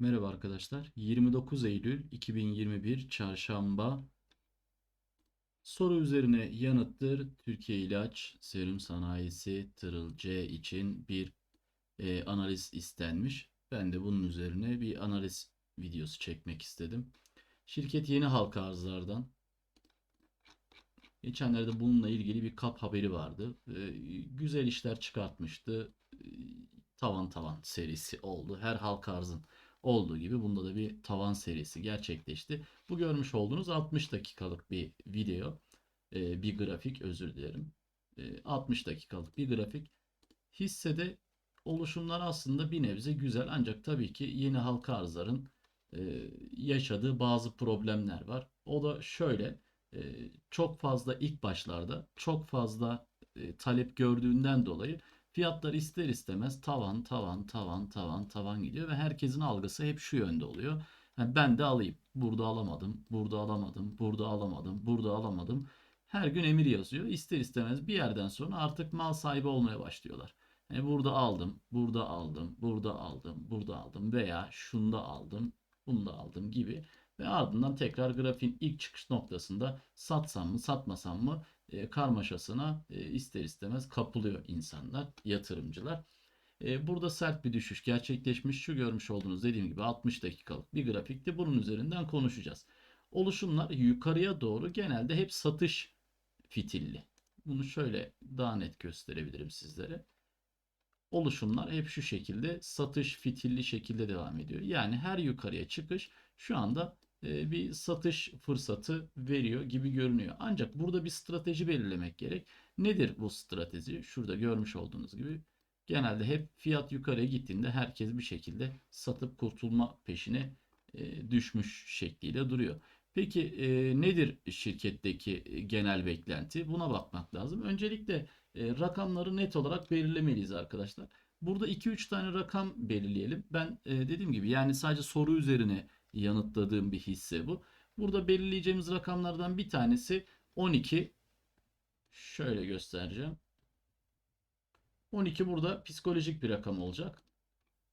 Merhaba arkadaşlar. 29 Eylül 2021 Çarşamba. Soru üzerine yanıttır. Türkiye İlaç Serum Sanayisi Tırıl C için bir e, analiz istenmiş. Ben de bunun üzerine bir analiz videosu çekmek istedim. Şirket yeni halka arzlardan geçenlerde bununla ilgili bir kap haberi vardı. E, güzel işler çıkartmıştı. E, tavan tavan serisi oldu. Her halka arzın olduğu gibi bunda da bir tavan serisi gerçekleşti. Bu görmüş olduğunuz 60 dakikalık bir video, e, bir grafik özür dilerim. E, 60 dakikalık bir grafik. Hissede oluşumlar aslında bir nebze güzel ancak tabii ki yeni halka arzların e, yaşadığı bazı problemler var. O da şöyle e, çok fazla ilk başlarda çok fazla e, talep gördüğünden dolayı Fiyatlar ister istemez tavan tavan tavan tavan tavan gidiyor ve herkesin algısı hep şu yönde oluyor. Yani ben de alayım. Burada alamadım, burada alamadım, burada alamadım, burada alamadım. Her gün emir yazıyor. İster istemez bir yerden sonra artık mal sahibi olmaya başlıyorlar. Yani burada aldım, burada aldım, burada aldım, burada aldım veya şunda aldım, bunda aldım gibi ve ardından tekrar grafiğin ilk çıkış noktasında satsam mı satmasam mı e, karmaşasına e, ister istemez kapılıyor insanlar, yatırımcılar. E, burada sert bir düşüş gerçekleşmiş. Şu görmüş olduğunuz dediğim gibi 60 dakikalık bir grafikti. Bunun üzerinden konuşacağız. Oluşumlar yukarıya doğru genelde hep satış fitilli. Bunu şöyle daha net gösterebilirim sizlere. Oluşumlar hep şu şekilde satış fitilli şekilde devam ediyor. Yani her yukarıya çıkış şu anda bir satış fırsatı veriyor gibi görünüyor. Ancak burada bir strateji belirlemek gerek. Nedir bu strateji? Şurada görmüş olduğunuz gibi genelde hep fiyat yukarıya gittiğinde herkes bir şekilde satıp kurtulma peşine e, düşmüş şekliyle duruyor. Peki e, nedir şirketteki genel beklenti? Buna bakmak lazım. Öncelikle rakamları net olarak belirlemeliyiz arkadaşlar. Burada 2-3 tane rakam belirleyelim. Ben dediğim gibi yani sadece soru üzerine yanıtladığım bir hisse bu. Burada belirleyeceğimiz rakamlardan bir tanesi 12. Şöyle göstereceğim. 12 burada psikolojik bir rakam olacak.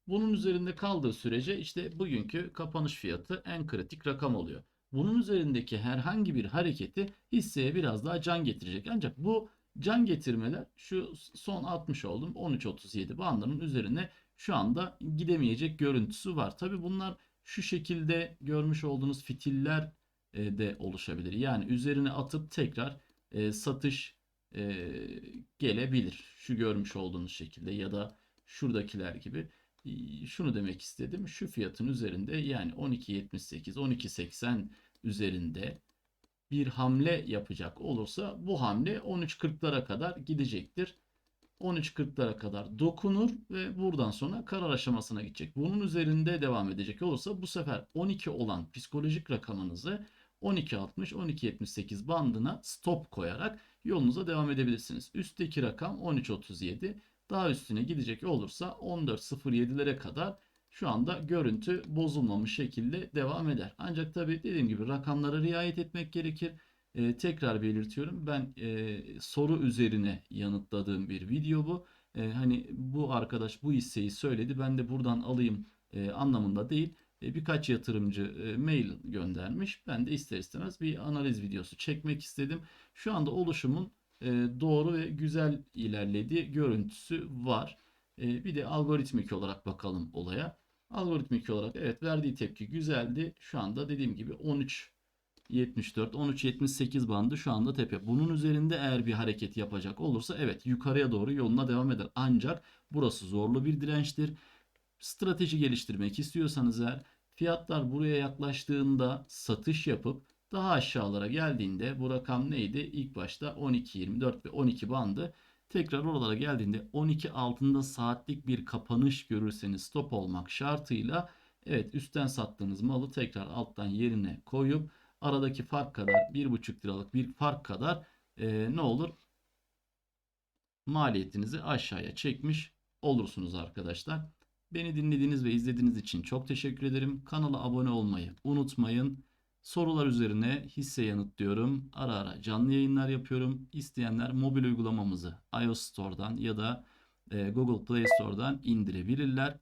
Bunun üzerinde kaldığı sürece işte bugünkü kapanış fiyatı en kritik rakam oluyor. Bunun üzerindeki herhangi bir hareketi hisseye biraz daha can getirecek. Ancak bu can getirmeler şu son 60 oldum 13.37 bandının üzerine şu anda gidemeyecek görüntüsü var. Tabi bunlar şu şekilde görmüş olduğunuz fitiller e, de oluşabilir. Yani üzerine atıp tekrar e, satış e, gelebilir. Şu görmüş olduğunuz şekilde ya da şuradakiler gibi. Şunu demek istedim. Şu fiyatın üzerinde yani 12.78, 12.80 üzerinde bir hamle yapacak olursa bu hamle 13.40'lara kadar gidecektir. 13.40'lara kadar dokunur ve buradan sonra karar aşamasına gidecek. Bunun üzerinde devam edecek olursa bu sefer 12 olan psikolojik rakamınızı 12.60-12.78 bandına stop koyarak yolunuza devam edebilirsiniz. Üstteki rakam 13.37. Daha üstüne gidecek olursa 14.07'lere kadar şu anda görüntü bozulmamış şekilde devam eder. Ancak tabii dediğim gibi rakamlara riayet etmek gerekir. E, tekrar belirtiyorum. Ben e, soru üzerine yanıtladığım bir video bu. E, hani bu arkadaş bu hisseyi söyledi. Ben de buradan alayım e, anlamında değil. E, birkaç yatırımcı e, mail göndermiş. Ben de ister istemez bir analiz videosu çekmek istedim. Şu anda oluşumun e, doğru ve güzel ilerlediği görüntüsü var. E, bir de algoritmik olarak bakalım olaya. Algoritmik olarak evet verdiği tepki güzeldi. Şu anda dediğim gibi 13 74, 13, 78 bandı şu anda tepe. Bunun üzerinde eğer bir hareket yapacak olursa evet yukarıya doğru yoluna devam eder. Ancak burası zorlu bir dirençtir. Strateji geliştirmek istiyorsanız eğer fiyatlar buraya yaklaştığında satış yapıp daha aşağılara geldiğinde bu rakam neydi? İlk başta 12, 24 ve 12 bandı. Tekrar oralara geldiğinde 12 altında saatlik bir kapanış görürseniz stop olmak şartıyla evet üstten sattığınız malı tekrar alttan yerine koyup aradaki fark kadar 1,5 liralık bir fark kadar e, ne olur? Maliyetinizi aşağıya çekmiş olursunuz arkadaşlar. Beni dinlediğiniz ve izlediğiniz için çok teşekkür ederim. Kanala abone olmayı unutmayın. Sorular üzerine hisse yanıtlıyorum. Ara ara canlı yayınlar yapıyorum. İsteyenler mobil uygulamamızı iOS Store'dan ya da e, Google Play Store'dan indirebilirler.